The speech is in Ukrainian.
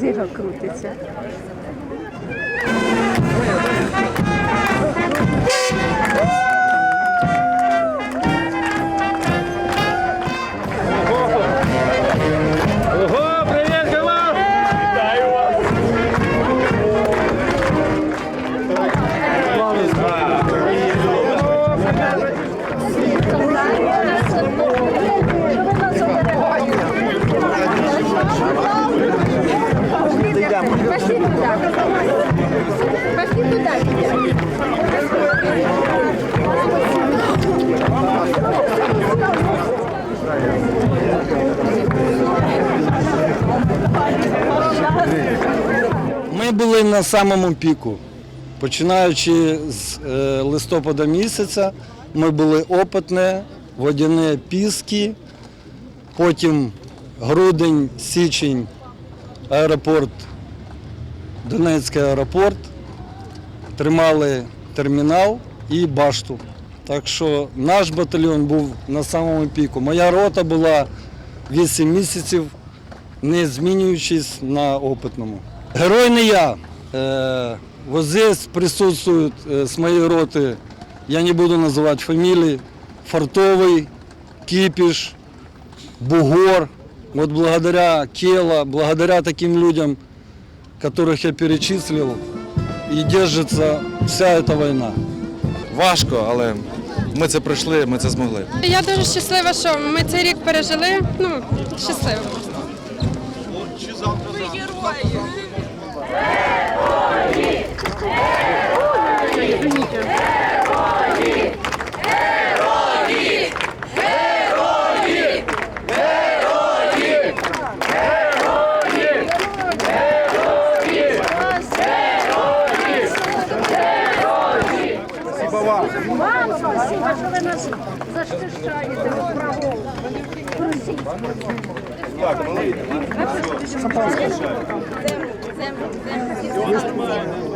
Зіро крутиться. Ми були на самому піку. Починаючи з е, листопада місяця, ми були опитні, водяні піски, потім грудень, січень, аеропорт, Донецький аеропорт, тримали термінал і башту. Так що наш батальйон був на самому піку. Моя рота була 8 місяців, не змінюючись на опитному. Герой не я. Э, вот здесь присутствуют э, с моей роты, я не буду называть фамилии, Фартовый, Кипиш, Бугор. Вот благодаря Кела, благодаря таким людям, которых я перечислил, и держится вся эта война. Важко, але ми це пройшли, ми це змогли. Я дуже щаслива, що ми цей рік пережили. Ну, щаслива. Вам спасибо, що ви нас захищаєте від врагов. Землю, землю, землю.